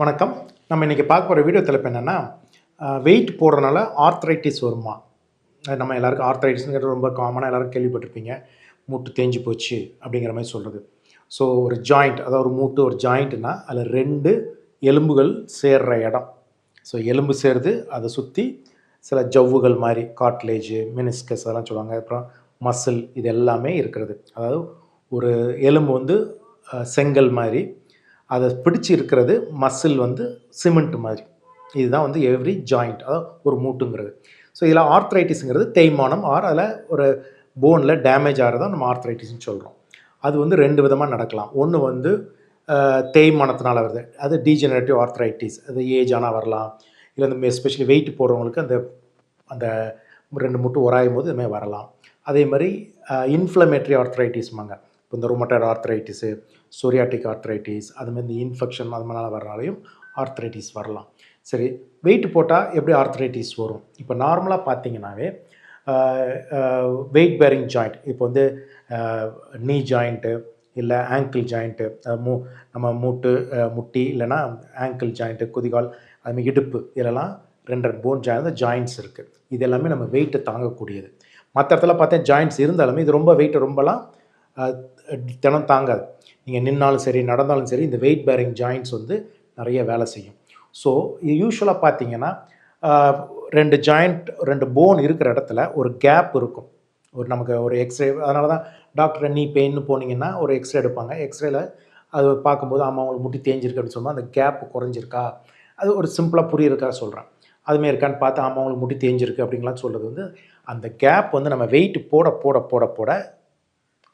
வணக்கம். நம்ம இன்றைக்கி பார்க்க போகிற வீடியோ தலைப்பு என்னென்னா வெயிட் போடுறதுனால ஆர்த்ரைட்டிஸ் வருமா? நம்ம எல்லாருக்கும் ஆர்த்ரைட்டிஸ்ங்கிறது ரொம்ப காமனாக எல்லாரும் கேள்விப்பட்டிருப்பீங்க. மூட்டு தேஞ்சு போச்சு அப்படிங்கிற மாதிரி சொல்கிறது ஸோ ஒரு ஜாயிண்ட் அதாவது ஒரு மூட்டு ஒரு ஜாயிண்ட்னா அதில் ரெண்டு எலும்புகள் சேர்ற இடம். ஸோ எலும்பு சேருது அதை சுற்றி சில ஜவ்வுகள் மாதிரி காட்லேஜு மினிஸ்கஸ் அதெல்லாம் சொல்லுவாங்க. அப்புறம் மசில் இது எல்லாமே இருக்கிறது. அதாவது ஒரு எலும்பு வந்து செங்கல் மாதிரி அதை பிடிச்சி இருக்கிறது மசில் வந்து சிமெண்ட் மாதிரி. இதுதான் வந்து எவ்ரி ஜாயிண்ட் அதாவது ஒரு மூட்டுங்கிறது. ஸோ இதில் ஆர்த்ரைட்டிஸுங்கிறது தேய்மானம் ஆர் அதில் ஒரு போனில் டேமேஜ் ஆகிறதா நம்ம ஆர்த்ரைட்டிஸ்னு சொல்கிறோம் அது வந்து ரெண்டு விதமாக நடக்கலாம். ஒன்று வந்து தேய்மானத்தினால் வருது. அது டீஜெனரேட்டிவ் ஆர்த்ரைட்டிஸ் அது ஏஜ் ஆனால் வரலாம். இல்லை இந்த எஸ்பெஷலி வெயிட் போடுறவங்களுக்கு அந்த அந்த ரெண்டு மூட்டு உராயும் போது இதுமாதிரி வரலாம். அதே மாதிரி இன்ஃப்ளமேட்ரி ஆர்த்ரைட்டிஸ்மாங்க இப்போ இந்த ரொமட்டட் ஆர்த்ரைட்டிஸு சோரியாட்டிக் ஆர்த்ரைட்டிஸ் அதுமாதிரி இந்த இன்ஃபெக்ஷன் அது மாதிரிலாம் வரனாலையும் ஆர்த்ரைட்டிஸ் வரலாம். சரி வெயிட் போட்டால் எப்படி ஆர்த்ரைட்டிஸ் வரும்? இப்போ நார்மலாக பார்த்தீங்கன்னாவே வெயிட் பேரிங் ஜாயிண்ட் இப்போ வந்து நீ ஜாயிண்ட்டு இல்லை ஆங்கிள் ஜாயிண்ட்டு மூ நம்ம மூட்டு முட்டி இல்லைன்னா ஆங்கிள் ஜாயிண்ட்டு குதிகால் அதுமாதிரி இடுப்பு இதெல்லாம் ரெண்டு ரெண்டு போன் ஜாயின் ஜாயிண்ட்ஸ் இருக்குது இது எல்லாமே நம்ம வெயிட்டை தாங்கக்கூடியது. மற்ற இடத்துல பார்த்தா ஜாயின்ட்ஸ் இருந்தாலுமே இது ரொம்ப வெயிட்டை ரொம்பலாம் தினம் தாங்காது. நீங்கள் நின்னாலும் சரி நடந்தாலும் சரி இந்த வெயிட் பேரிங் ஜாயின்ட்ஸ் வந்து நிறைய வேலை செய்யும். ஸோ இது யூஸ்வலாக பார்த்தீங்கன்னா ரெண்டு ஜாயிண்ட் ரெண்டு போன் இருக்கிற இடத்துல ஒரு கேப் இருக்கும். ஒரு நமக்கு ஒரு எக்ஸ்ரே அதனால தான் டாக்டர் நீ பெயின்னு போனீங்கன்னா ஒரு எக்ஸ்ரே எடுப்பாங்க. எக்ஸ்ரேல அது பார்க்கும்போது ஆமாம் அவங்களுக்கு முட்டி தேஞ்சிருக்கு அப்படின்னு சொன்னால் அந்த கேப் குறைஞ்சிருக்கா? அது ஒரு சிம்பிளாக புரியிருக்கா சொல்கிறேன் அதுமாரி இருக்கான்னு பார்த்து ஆமாம் அவங்களுக்கு முட்டி தேஞ்சிருக்கு அப்படிங்கலாம் சொல்கிறது வந்து அந்த கேப் வந்து நம்ம வெயிட் போட போட போட போட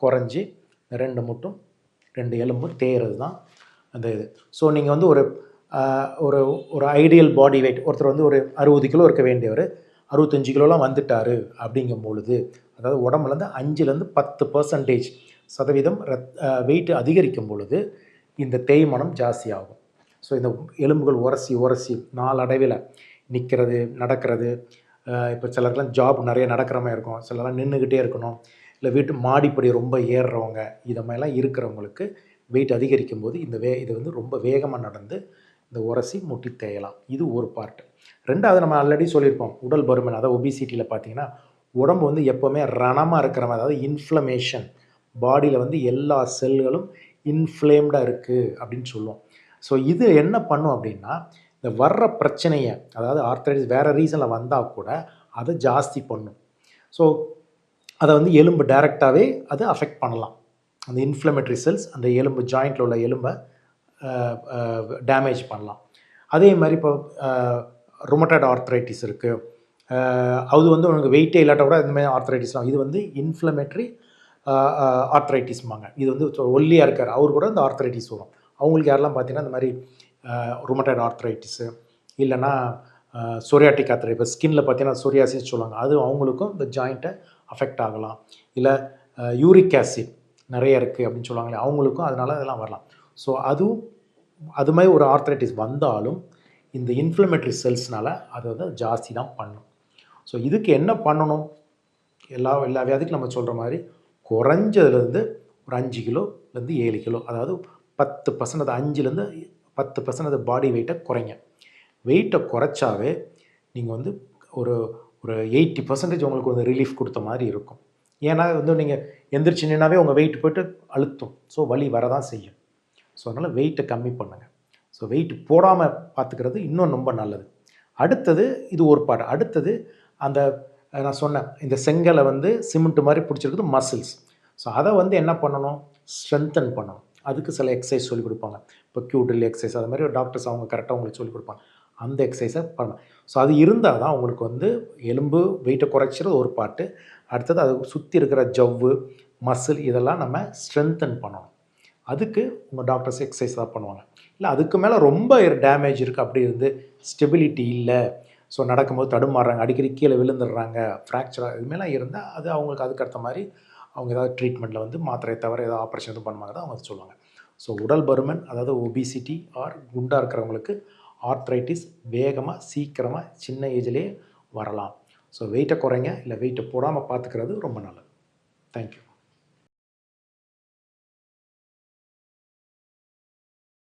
குறைஞ்சி ரெண்டு முட்டும் ரெண்டு எலும்பும் தேயறது தான் அந்த இது. ஸோ நீங்கள் வந்து ஒரு ஒரு ஒரு ஐடியல் பாடி வெயிட் ஒருத்தர் வந்து ஒரு அறுபது கிலோ இருக்க வேண்டியவர் அறுபத்தஞ்சு கிலோலாம் வந்துட்டார் அப்படிங்கும் பொழுது அதாவது உடம்புலேருந்து அஞ்சுலேருந்து பத்து பர்சன்டேஜ் சதவீதம் ரத் வெயிட் அதிகரிக்கும் பொழுது இந்த தேய்மானம் ஜாஸ்தியாகும். ஸோ இந்த எலும்புகள் உரசி உரசி நாளடைவில் நிற்கிறது நடக்கிறது. இப்போ சிலருக்குலாம் ஜாப் நிறைய நடக்கிற மாதிரி இருக்கும். சிலர்லாம் நின்றுக்கிட்டே இருக்கணும். இல்லை வீட்டு மாடிப்படி ரொம்ப ஏறுறவங்க இதை மாதிரிலாம் இருக்கிறவங்களுக்கு வெயிட் அதிகரிக்கும் போது இந்த வே இது வந்து ரொம்ப வேகமாக நடந்து இந்த உரசி முட்டி தேயலாம். இது ஒரு பார்ட் ரெண்டாவது நம்ம ஆல்ரெடி சொல்லியிருப்போம் உடல் பருமன் அதாவது ஒபிசிட்டியில் பார்த்தீங்கன்னா உடம்பு வந்து எப்போவுமே ரணமாக இருக்கிற மாதிரி அதாவது இன்ஃப்ளமேஷன் பாடியில் வந்து எல்லா செல்களும் இன்ஃப்ளேம்டாக இருக்குது அப்படின்னு சொல்லுவோம். ஸோ இது என்ன பண்ணும் அப்படின்னா இந்த வர்ற பிரச்சனையை அதாவது ஆர்த்தரைட்டிஸ் வேறு ரீசனில் வந்தால் கூட அதை ஜாஸ்தி பண்ணும். ஸோ அதை வந்து எலும்பு டைரெக்டாகவே அது அஃபெக்ட் பண்ணலாம். அந்த இன்ஃப்ளமேட்ரி செல்ஸ் அந்த எலும்பு ஜாயிண்டில் உள்ள எலும்பை டேமேஜ் பண்ணலாம். அதே மாதிரி இப்போ ரொமட்டட் ஆர்த்ரைட்டிஸ் இருக்குது அது வந்து உனக்கு வெயிட்டே இல்லாட்ட கூட இந்த மாதிரி ஆர்த்ரைட்டிஸ்லாம் இது வந்து இன்ஃப்ளமேட்ரி ஆர்த்ரைட்டிஸ்மாங்க இது வந்து ஒல்லியாக இருக்கார். அவர் கூட இந்த ஆர்த்ரைட்டிஸ் வரும். அவங்களுக்கு யாரெல்லாம் பார்த்தீங்கன்னா இந்த மாதிரி ரொமட்டட் ஆர்த்ரைட்டிஸு இல்லைன்னா சொரியாட்டிக் ஆர்த்ரை இப்போ ஸ்கின்னில் பார்த்தீங்கன்னா சொரியாசின்னு சொல்லுவாங்க. அது அவங்களுக்கும் இந்த ஜாயிண்ட்டை அஃபெக்ட் ஆகலாம். இல்லை யூரிக் ஆசிட் நிறைய இருக்குது அப்படின்னு சொல்லுவாங்களே அவங்களுக்கும் அதனால அதெல்லாம் வரலாம். ஸோ அதுவும் அது மாதிரி ஒரு ஆர்த்ரைட்டிஸ் வந்தாலும் இந்த இன்ஃப்ளமேட்டரி செல்ஸ்னால அது வந்து ஜாஸ்தி தான் பண்ணும். ஸோ இதுக்கு என்ன பண்ணணும்? எல்லா எல்லா வியாதிக்கும் நம்ம சொல்கிற மாதிரி குறைஞ்சதுலேருந்து ஒரு அஞ்சு கிலோலேருந்து ஏழு கிலோ அதாவது பத்து பர்சன்ட் அது அஞ்சுலேருந்து பத்து பர்சன்ட் அது பாடி வெயிட்டை குறைங்க. வெயிட்டை குறைச்சாவே நீங்கள் வந்து ஒரு ஒரு எயிட்டி பர்சன்டேஜ் உங்களுக்கு வந்து ரிலீஃப் கொடுத்த மாதிரி இருக்கும். ஏன்னா வந்து நீங்கள் எந்திரிச்சு நின்னாவே உங்கள் வெயிட் போயிட்டு அழுத்தும். ஸோ வலி வரதான் செய்யும். ஸோ அதனால் வெயிட்டை கம்மி பண்ணுங்கள் ஸோ வெயிட் போடாமல் பார்த்துக்கிறது இன்னும் ரொம்ப நல்லது. அடுத்தது இது ஒரு பாடு அடுத்தது அந்த நான் சொன்னேன் இந்த செங்கலை வந்து சிமெண்ட் மாதிரி பிடிச்சிருக்குது மசில்ஸ் ஸோ அதை வந்து என்ன பண்ணணும்? ஸ்ட்ரென்தன் பண்ணணும். அதுக்கு சில எக்ஸசைஸ் சொல்லிக் கொடுப்பாங்க. இப்போ கியூட்ரில் எக்ஸசைஸ் அது மாதிரி டாக்டர்ஸ் அவங்க கரெக்டாக உங்களுக்கு சொல்லிக் கொடுப்பாங்க. அந்த எக்ஸசைஸை பண்ணணும் ஸோ அது இருந்தால் தான் உங்களுக்கு வந்து எலும்பு வெயிட்டை குறைச்சிறது ஒரு பாட்டு. அடுத்தது அது சுற்றி இருக்கிற ஜவ்வு மசில் இதெல்லாம் நம்ம ஸ்ட்ரென்தன் பண்ணணும். அதுக்கு உங்கள் டாக்டர்ஸ் எக்ஸசைஸ் தான் பண்ணுவாங்க. இல்லை அதுக்கு மேலே ரொம்ப டேமேஜ் இருக்குது அப்படி இருந்து ஸ்டெபிலிட்டி இல்லை. ஸோ நடக்கும்போது தடுமாறுறாங்க அடிக்கடி கீழே விழுந்துடுறாங்க ஃப்ராக்சராக இதுமாரிலாம் இருந்தால் அது அவங்களுக்கு அதுக்கு அடுத்த மாதிரி அவங்க ஏதாவது ட்ரீட்மெண்ட்டில் வந்து மாத்திரையை தவிர ஏதாவது ஆப்ரேஷன் எதுவும் பண்ணுவாங்க தான் அவங்க சொல்லுவாங்க. ஸோ உடல் பருமன் அதாவது ஒபிசிட்டி ஆர் குண்டாக இருக்கிறவங்களுக்கு ஆர்த்ரைட்டிஸ் வேகமாக சீக்கிரமாக சின்ன ஏஜ்லேயே வரலாம். ஸோ வெயிட்டை குறைங்க இல்லை வெயிட்டை போடாமல் பார்த்துக்கிறது ரொம்ப நல்லது. தேங்க்யூ